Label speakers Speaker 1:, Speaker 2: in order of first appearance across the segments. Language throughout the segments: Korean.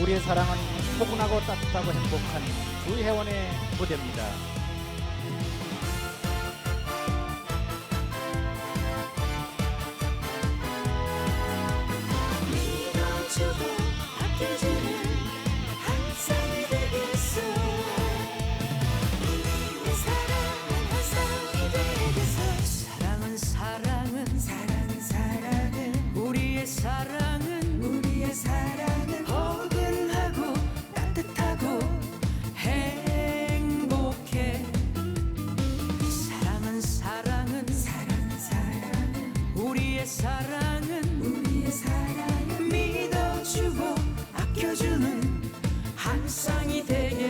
Speaker 1: 우리의 사랑은 포근하고 따뜻하고 행복한 두 회원의 무대입니다.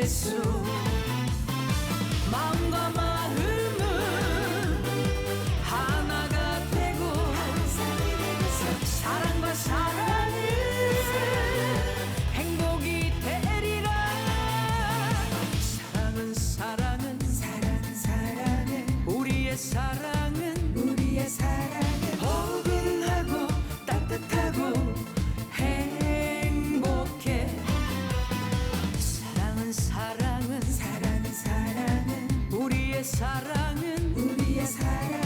Speaker 2: Jesús. 사랑은
Speaker 3: 우리의 사랑.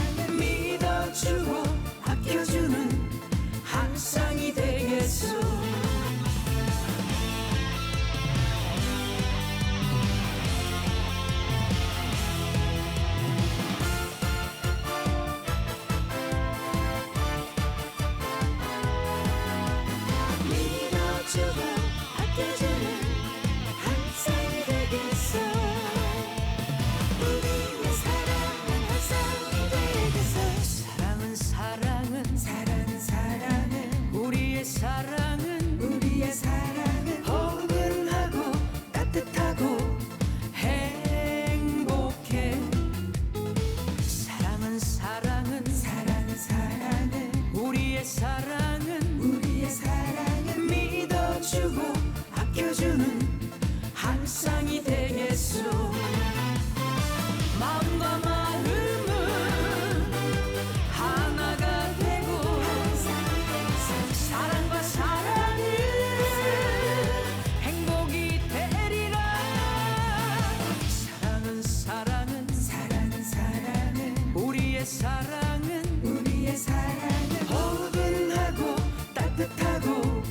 Speaker 2: 사랑은
Speaker 3: 우리의 사랑은 허근하고 따뜻하고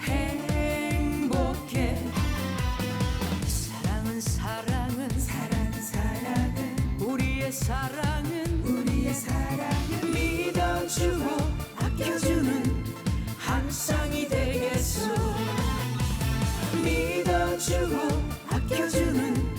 Speaker 3: 행복해. 사랑은 사랑은
Speaker 2: 사랑은 사랑은
Speaker 3: 우리의 사랑은
Speaker 2: 우리의 사랑은
Speaker 3: 믿어주고 아껴주는 항상이 되겠소.
Speaker 2: 믿어주고 아껴주는